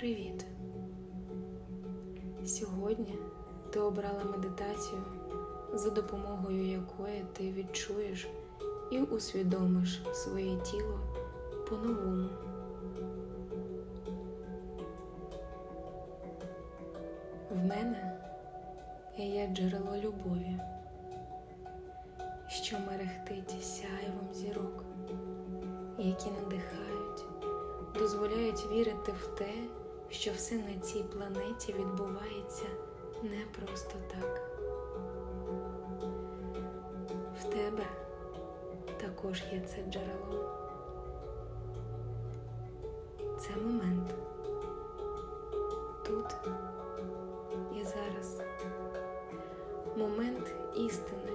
Привіт! Сьогодні ти обрала медитацію, за допомогою якої ти відчуєш і усвідомиш своє тіло по-новому. В мене є джерело любові, що мерехтить сяйвом зірок, які надихають, дозволяють вірити в те, що все на цій планеті відбувається не просто так. В тебе також є це джерело. Це момент тут і зараз. Момент істини,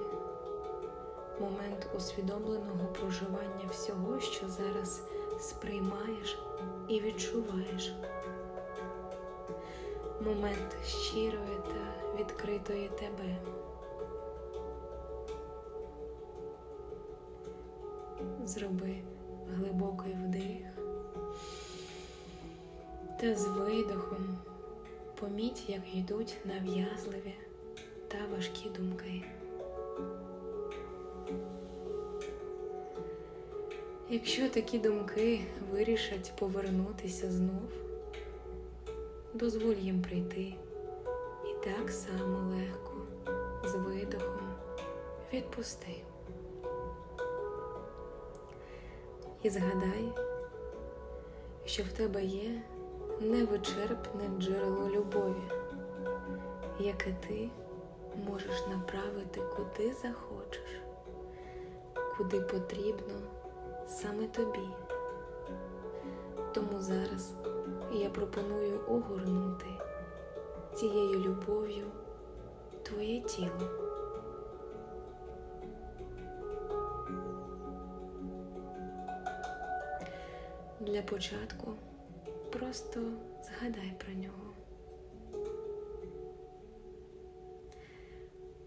момент усвідомленого проживання всього, що зараз сприймаєш і відчуваєш. Момент щирої та відкритої тебе. Зроби глибокий вдих та з видохом поміть, як йдуть нав'язливі та важкі думки. Якщо такі думки вирішать повернутися знов, дозволь їм прийти і так само легко, з видохом відпусти. І згадай, що в тебе є невичерпне джерело любові, яке ти можеш направити куди захочеш, куди потрібно саме тобі. Тому зараз я пропоную огорнути цією любов'ю твоє тіло. Для початку просто згадай про нього.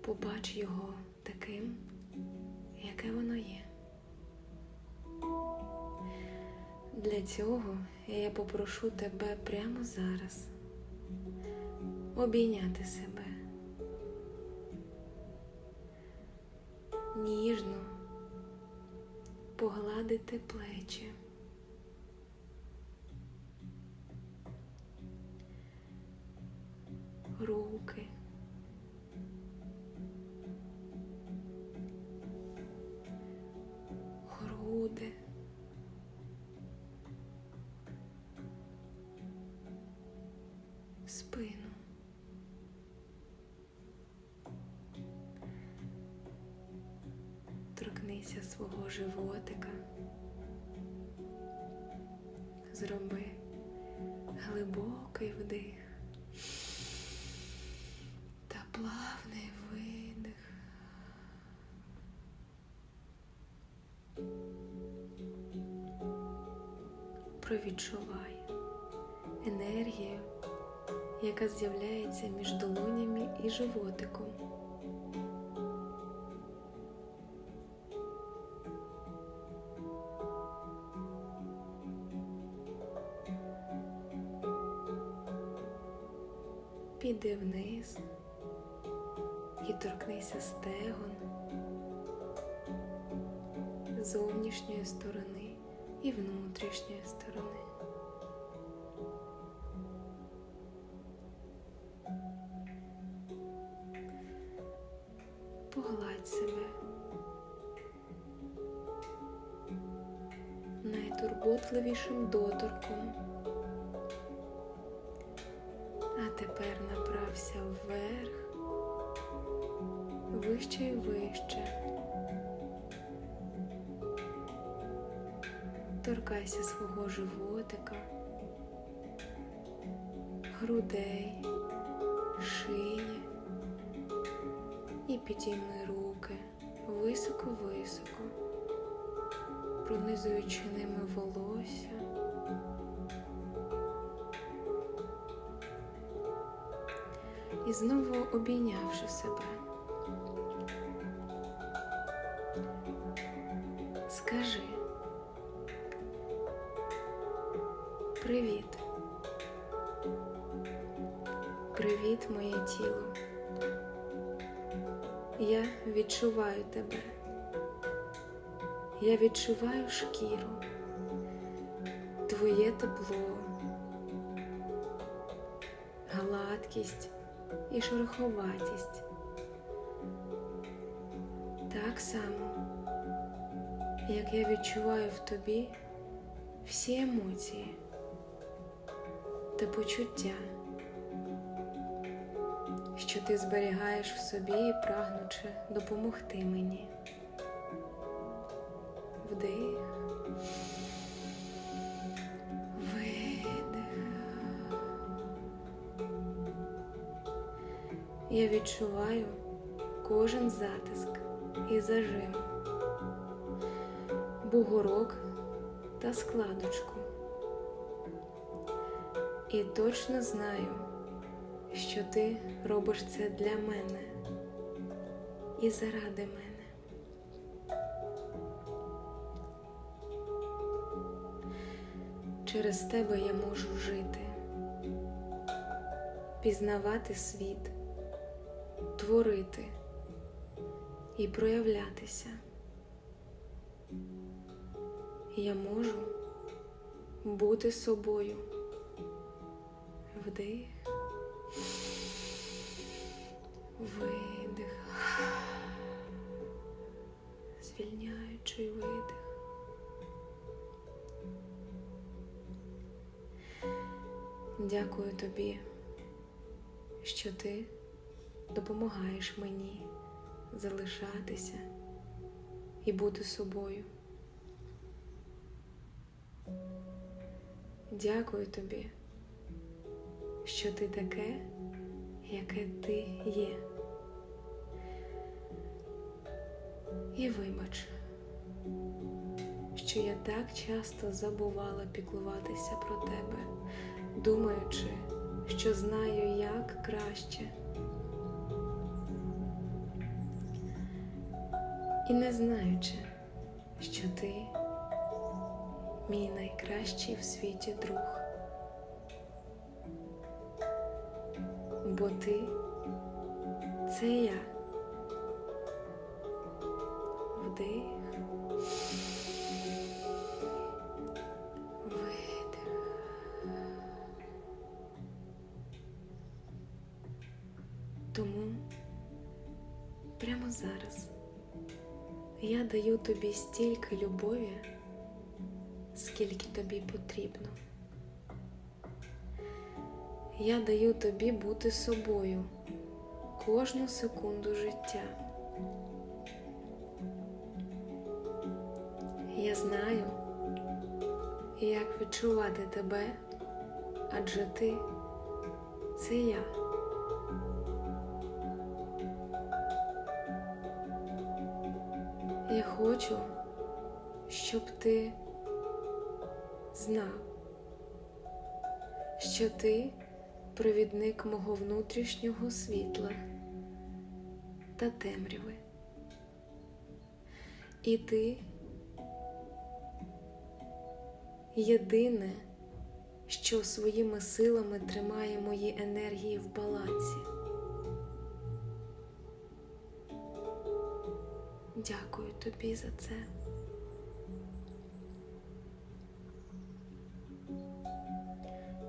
Побач його таким, яке воно є. Для цього я попрошу тебе прямо зараз обійняти себе ніжно погладити плечі. Руки. Свого животика. Зроби глибокий вдих та плавний видих. Провідчувай енергію, яка з'являється між долонями і животиком. Піди вниз і торкнися стегон зовнішньої сторони і внутрішньої сторони. Погладь себе найтурботливішим доторком. А тепер направся вверх, вище і вище. Торкайся свого животика, грудей, шиї і підійми руки високо-високо, пронизуючи ними волосся. І знову обійнявши себе. Скажи Привіт. Привіт, моє тіло. Я відчуваю тебе. Я відчуваю шкіру, твоє тепло, гладкість і шероховатість. Так само, як я відчуваю в тобі всі емоції та почуття, що ти зберігаєш в собі, прагнучи допомогти мені. Вдих, Я відчуваю кожен затиск і зажим, бугорок та складочку. І точно знаю, що ти робиш це для мене і заради мене. Через тебе я можу жити, пізнавати світ, творити і проявлятися. Я можу бути собою. Вдих, видих, звільняючий видих. Дякую тобі, що ти допомагаєш мені залишатися і бути собою. Дякую тобі, що ти таке, яке ти є. І вибач, що я так часто забувала піклуватися про тебе, думаючи, що знаю як краще. І не знаючи, що ти мій найкращий в світі друг. Бо ти це я. Вдих. Тому прямо зараз я даю тобі стільки любові, скільки тобі потрібно. Я даю тобі бути собою кожну секунду життя. Я знаю, як відчувати тебе, адже ти це я. Я хочу, щоб ти знав, що ти провідник мого внутрішнього світла та темряви. І ти єдине, що своїми силами тримає мої енергії в балансі. Дякую тобі за це.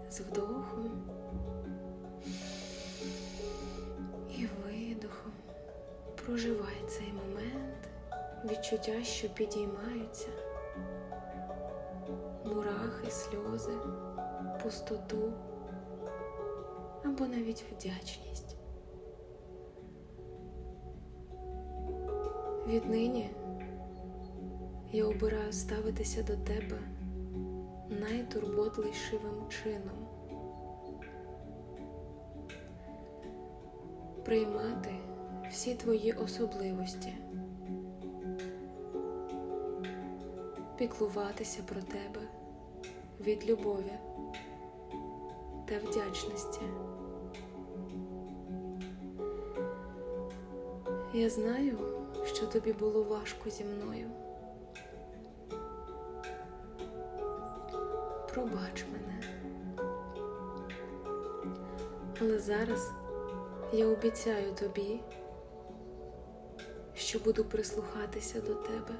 З вдохом і видохом проживай цей момент, відчуття, що підіймаються, мурахи, сльози, пустоту або навіть вдячність. Віднині я обираю ставитися до тебе найтурботливішим чином, приймати всі твої особливості, піклуватися про тебе від любові та вдячності. Я знаю, що тобі було важко зі мною. Пробач мене. Але зараз Я обіцяю тобі, що буду прислухатися до тебе,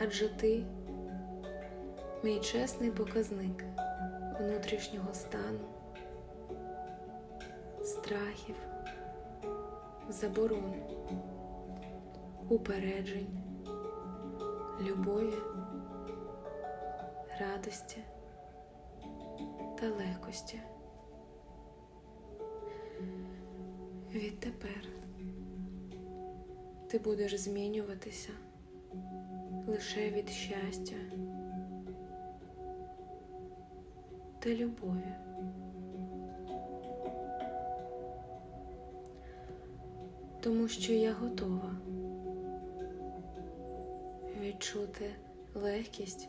адже ти мій чесний показник внутрішнього стану, страхів, заборон, упереджень, любові, радості та легкості. Відтепер ти будеш змінюватися лише від щастя та любові. Тому що я готова. Відчути легкість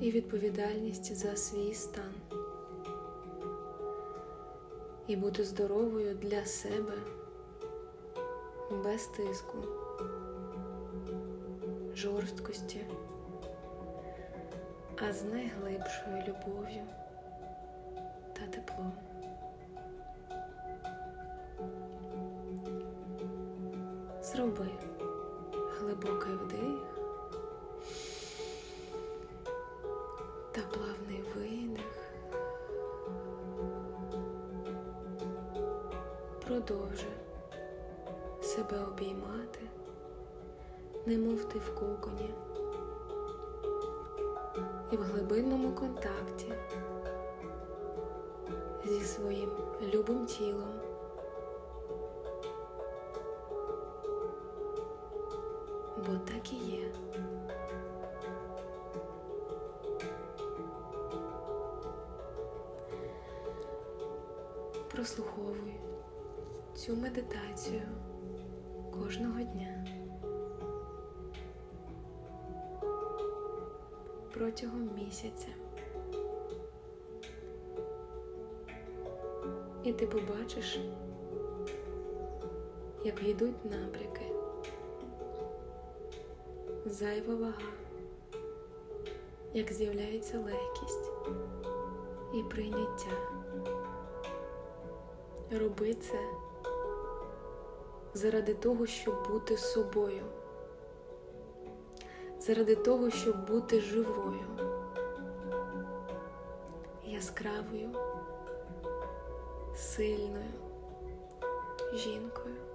і відповідальність за свій стан. І бути здоровою для себе без тиску, жорсткості, а з найглибшою любов'ю Зроби глибокий вдих та плавний видих. Продовжуй себе обіймати, немов ти в коконі і в глибинному контакті зі своїм любим тілом. Бо так і є. Прослуховуй цю медитацію кожного дня протягом місяця. І ти побачиш, як йдуть набряки, зайва вага, як з'являється легкість і прийняття. Роби це заради того, щоб бути собою, заради того, щоб бути живою, яскравою, сильною жінкою.